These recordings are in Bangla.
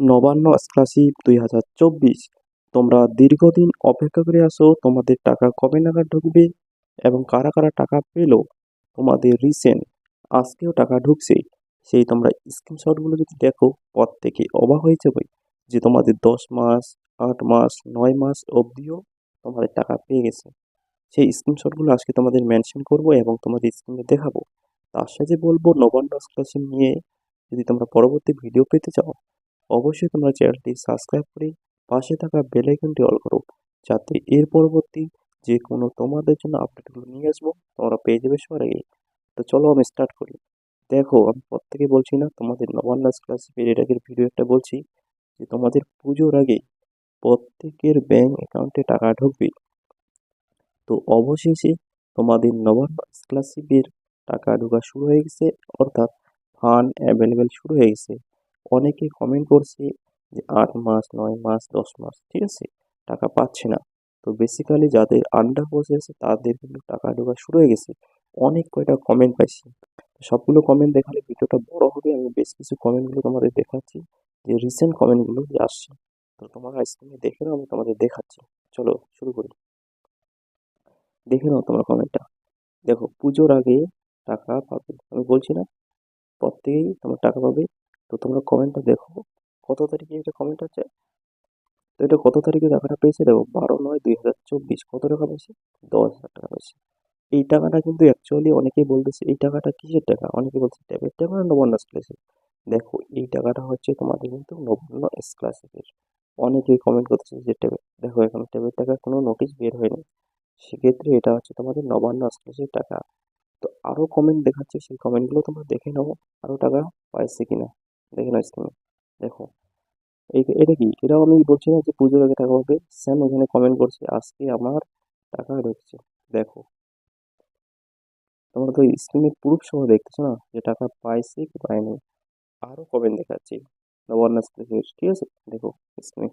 নবান্ন স্কলারশিপ দুই হাজার চব্বিশ। তোমরা দীর্ঘদিন অপেক্ষা করে আসো তোমাদের টাকা কবে নাগাদ ঢুকবে এবং কারা কারা টাকা পেল তোমাদের রিসেন্ট আজকেও টাকা ঢুকছে। সেই তোমরা স্ক্রিনশটগুলো যদি দেখো পর থেকে অবাক হয়ে যাবে যে তোমাদের দশ মাস, আট মাস, নয় মাস অবধিও তোমাদের টাকা পেয়ে গেছে। সেই স্ক্রিনশটগুলো আজকে তোমাদের মেনশন করব এবং তোমাদের স্ক্রিনে দেখাবো। তার সাথে বলব, নবান্ন স্কলারশিপ নিয়ে যদি তোমরা পরবর্তী ভিডিও পেতে চাও অবশ্যই তোমরা চ্যানেলটি সাবস্ক্রাইব করে পাশে থাকা বেল আইকনটি অল করো, যাতে এর পরবর্তী যে কোনো তোমাদের জন্য আপডেটগুলো নিয়ে আসব, তোমরা পেয়ে যাবে সবার আগে। তো চলো আমি স্টার্ট করি। দেখো, আমি প্রত্যেকে বলছি না, তোমাদের নবান্ন স্কলারশিপের এর আগের ভিডিও একটা বলছি, যে তোমাদের পুজোর আগে প্রত্যেকের ব্যাংক অ্যাকাউন্টে টাকা ঢুকবে। তো অবশেষে তোমাদের নবান্ন স্কলারশিপের টাকা ঢোকা শুরু হয়ে গেছে, অর্থাৎ ফান্ড অ্যাভেলেবেল শুরু হয়ে গেছে। অনেকে কমেন্ট করছে যে আট মাস, নয় মাস, দশ মাস, ঠিক আছে, টাকা পাচ্ছে না। তো বেসিক্যালি যাদের আন্ডার প্রসেসে তাদের কিন্তু টাকা ঢোকা শুরু হয়ে গেছে। অনেক কয়টা কমেন্ট পাইছি। সবগুলো কমেন্ট দেখালে ভিডিওটা বড় হবে, আমি বেশ কিছু কমেন্টগুলো তোমাদের দেখাচ্ছি, যে রিসেন্ট কমেন্টগুলো যে আসছে। তো তোমরা স্ক্রিনে দেখে নাও, আমি তোমাদের দেখাচ্ছি। চলো, শুরু করি। দেখে নাও তোমার কমেন্টটা দেখো, পুজোর আগে টাকা পাবে। আমি বলছি না, প্রত্যেকেই তোমার টাকা পাবে। তো তোমরা কমেন্টটা দেখো। কত তারিখে এটা কমেন্ট আছে তো এটা কত তারিখে টাকাটা পেয়েছে দেখো? বারো নয় দুই হাজার চব্বিশ। কত টাকা পেয়েছে? দশ হাজার টাকা পেয়েছে। এই টাকাটা কিন্তু অ্যাকচুয়ালি অনেকেই বলতেছে, এই টাকাটা কিসের টাকা? অনেকে বলছে ট্যাবের টাকা না নবান্ন স্কলারশিপ দেখো, এই টাকাটা হচ্ছে তোমাদের কিন্তু নবান্ন স্কলারশিপের অনেকেই কমেন্ট করতেছে যে ট্যাবের দেখো, এখন ট্যাবের টাকার কোনো নোটিশ বের হয়নি। সেক্ষেত্রে এটা হচ্ছে তোমাদের নবান্ন স্কলারশিপ টাকা। তো আরও কমেন্ট দেখাচ্ছে, সেই কমেন্টগুলো তোমরা দেখে নাও আরও টাকা পাইছে কিনা। দেখে নাও স্ক্রিনে দেখো। এই, এটা কি? এটাও আমি বলছি না যে পুজোর আগে টাকা পাবে স্যাম এখানে কমেন্ট করছে, আজকে আমার টাকা ঢুকছে। দেখো। তোমরা তো স্ক্রিনে প্রুফ সহ দেখতেছো না যে টাকা পাইছে কি পায়নি আরও কমেন্ট দেখাচ্ছি। নবান্ন ঠিক আছে? দেখো স্ক্রিনে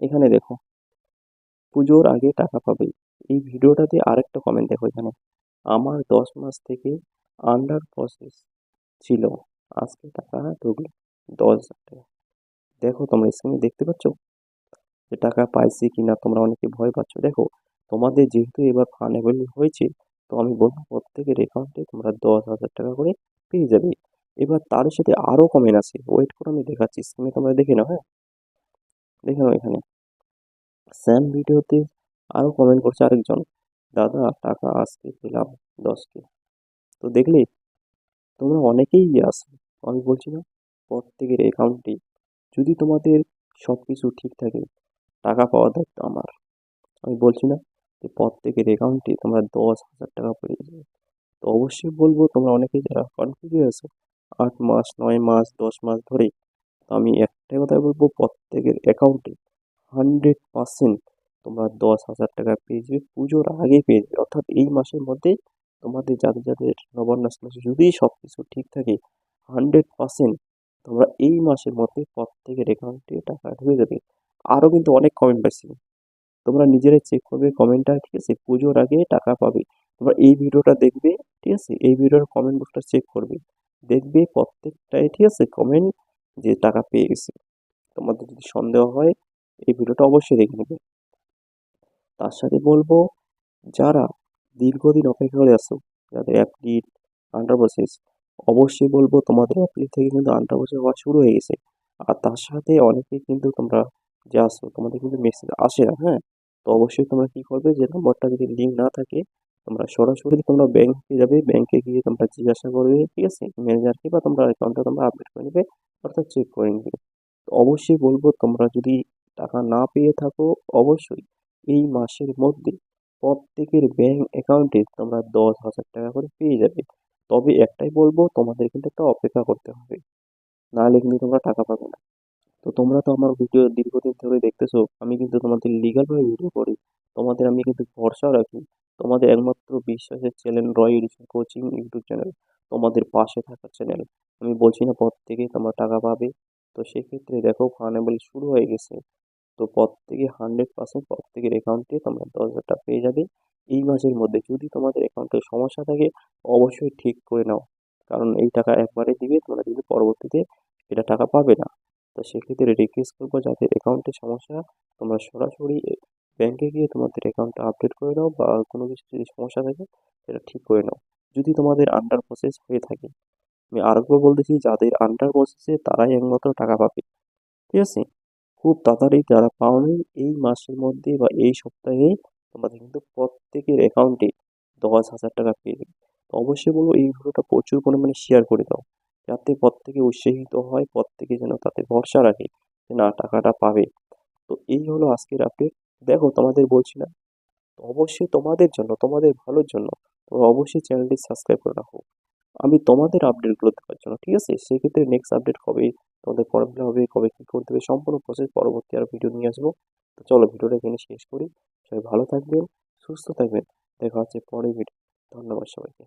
এখানে দেখো। পুজোর আগে টাকা পাবে। এই ভিডিওটাতে আরেকটা কমেন্ট দেখো এখানে। আমার দশ মাস থেকে আন্ডার প্রসেস ছিল। আজকে টাকা ঢুকলো দশ হাজার টাকা। দেখো তোমরা স্ক্রিনে দেখতে পাচ্ছ যে টাকা পাইছি কি না তোমরা অনেকে ভয় পাচ্ছ। দেখো তোমাদের যেহেতু এবার ফান্ড হয়েছে, তো আমি বলব প্রত্যেকের অ্যাকাউন্টে তোমরা দশ হাজার টাকা করে পেয়ে যাবে। এবার তার সাথে আরও কমেন্ট আছে ওয়েট করে আমি দেখাচ্ছি। স্ক্রিনে তোমরা দেখে নাও হ্যাঁ? দেখে নাও এখানে। স্যাম ভিডিওতে আরও কমেন্ট করছে আরেকজন, দাদা, টাকা আজকে পেলাম দশকে তো দেখলে তোমরা অনেকেই আসো আমি বলছি না, প্রত্যেকের অ্যাকাউন্টে যদি তোমাদের সব কিছু ঠিক থাকে, টাকা পাওয়া দায়িত্ব আমার। আমি বলছি না যে প্রত্যেকের অ্যাকাউন্টে তোমরা দশ হাজার টাকা পেয়ে যাবে। তো অবশ্যই বলব, তোমরা অনেকেই যারা কনফিউজ আছো, আট মাস, নয় মাস, দশ মাস ধরে তো আমি একটাই কথা বলব, প্রত্যেকের অ্যাকাউন্টে হান্ড্রেড পার্সেন্ট তোমরা দশ হাজার টাকা পেয়ে যাবে, পুজোর আগে পেয়ে যাবে। অর্থাৎ এই মাসের মধ্যে তোমাদের যাদের যাদের নবান্ন যদি সব কিছু ঠিক থাকে হান্ড্রেড পার্সেন্ট তোমরা এই মাসের মধ্যে প্রত্যেকের অ্যাকাউন্টে টাকা ঢুকে যাবে। আরও কিন্তু অনেক কমেন্ট পাইছি। তোমরা নিজেরাই চেক করবে কমেন্টটা ঠিক আছে? পুজোর আগে টাকা পাবে। তোমরা এই ভিডিওটা দেখবে, ঠিক আছে? এই ভিডিওর কমেন্ট বক্সটা চেক করবে। দেখবে প্রত্যেকটাই, ঠিক আছে কমেন্ট যে টাকা পেয়ে গেছে। তোমাদের যদি সন্দেহ হয়, এই ভিডিওটা অবশ্যই দেখে নেবে। তার সাথে বলব, যারা দীর্ঘদিন অপেক্ষা করে আসো যাদের অ্যাপ্লিট আন্ডার প্রসেস অবশ্যই বলব তোমাদের অ্যাপ্লিট থেকে কিন্তু আন্ডার প্রসেস হওয়া শুরু হয়ে গেছে। আর তার সাথে অনেকেই কিন্তু তোমরা যে আসো, তোমাদের কিন্তু মেসেজ আসে না হ্যাঁ? তো অবশ্যই তোমরা কী করবে যে নম্বরটা যদি লিঙ্ক না থাকে, তোমরা সরাসরি তোমরা ব্যাংকে যাবে ব্যাংকে গিয়ে তোমরা জিজ্ঞাসা করবে, ঠিক আছে? ম্যানেজারকে বা তোমরা অ্যাকাউন্টটা তোমরা আপডেট করে নেবে, অর্থাৎ চেক করে নেবে। তো অবশ্যই বলব তোমরা যদি টাকা না পেয়ে থাকো, অবশ্যই এই মাসের মধ্যে প্রত্যেকের ব্যাংক অ্যাকাউন্টে তোমরা দশ হাজার টাকা করে পেয়ে যাবে। তবে একটাই বলব, তোমাদের কিন্তু একটা অপেক্ষা করতে হবে। নাহলে কিন্তু তোমরা টাকা পাবে না। তো তোমরা তো আমার ভিডিও দীর্ঘদিন ধরে দেখতেছো, আমি কিন্তু তোমাদের লিগালভাবে ভিডিও করি। তোমাদের আমি কিন্তু ভরসা রাখি। তোমাদের একমাত্র বিশ্বাসের channel Roy edition coaching YouTube channel তোমাদের পাশে থাকা চ্যানেল আমি বলছি না প্রত্যেকে তোমরা টাকা পাবে। তো সেক্ষেত্রে দেখো ফানেবল শুরু হয়ে গেছে। তো প্রত্যেকে হান্ড্রেড পার্সেন্ট প্রত্যেকের অ্যাকাউন্টে তোমরা দশ হাজার টাকা পেয়ে যাবে। এই মাসের মধ্যে যদি তোমাদের অ্যাকাউন্টে সমস্যা থাকে, অবশ্যই ঠিক করে নাও। কারণ এই টাকা একবারে দিবে, তোমরা কিন্তু পরবর্তীতে এটা টাকা পাবে না। তো সেক্ষেত্রে রিকোয়েস্ট করব যাদের অ্যাকাউন্টে সমস্যা, তোমরা সরাসরি ব্যাংকে গিয়ে তোমাদের অ্যাকাউন্টটা আপডেট করে নাও বা কোনো কিছু যদি সমস্যা থাকে, সেটা ঠিক করে নাও। যদি তোমাদের আন্ডার প্রসেস হয়ে থাকে, আমি আরেকবার বলতেছি, যাদের আন্ডার প্রসেসে তারাই একমাত্র টাকা পাবে। ঠিক আছে? খুব তাড়াতাড়ি যারা পাওনি এই মাসের মধ্যে বা এই সপ্তাহে তোমাদের কিন্তু প্রত্যেকের অ্যাকাউন্টে দশ হাজার টাকা পেয়ে যাবে। তো অবশ্যই বলব, এই ভিডিওটা প্রচুর পরিমাণে শেয়ার করে দাও। যাতে প্রত্যেকে উৎসাহিত হয়, প্রত্যেকে যেন তাতে ভরসা রাখে যে না, টাকাটা পাবে। তো এই হলো আজকের আপডেট দেখো, তোমাদের বলছি না, তো অবশ্যই তোমাদের জন্য, তোমাদের ভালোর জন্য, তোমরা অবশ্যই চ্যানেলটি সাবস্ক্রাইব করে রাখো। আমি তোমাদের আপডেটগুলো দেওয়ার জন্য, ঠিক আছে? সেক্ষেত্রে নেক্সট আপডেট কবে, তোমাদের ফর্ম হবে, কবে কী করতে হবে সম্পূর্ণ প্রসেস পরবর্তী আর ভিডিও নিয়ে আসব। তো চলো ভিডিওটা এখানে শেষ করি। সবাই ভালো থাকবেন, সুস্থ থাকবেন। দেখা হচ্ছে পরে ভিডিও ধন্যবাদ সবাইকে।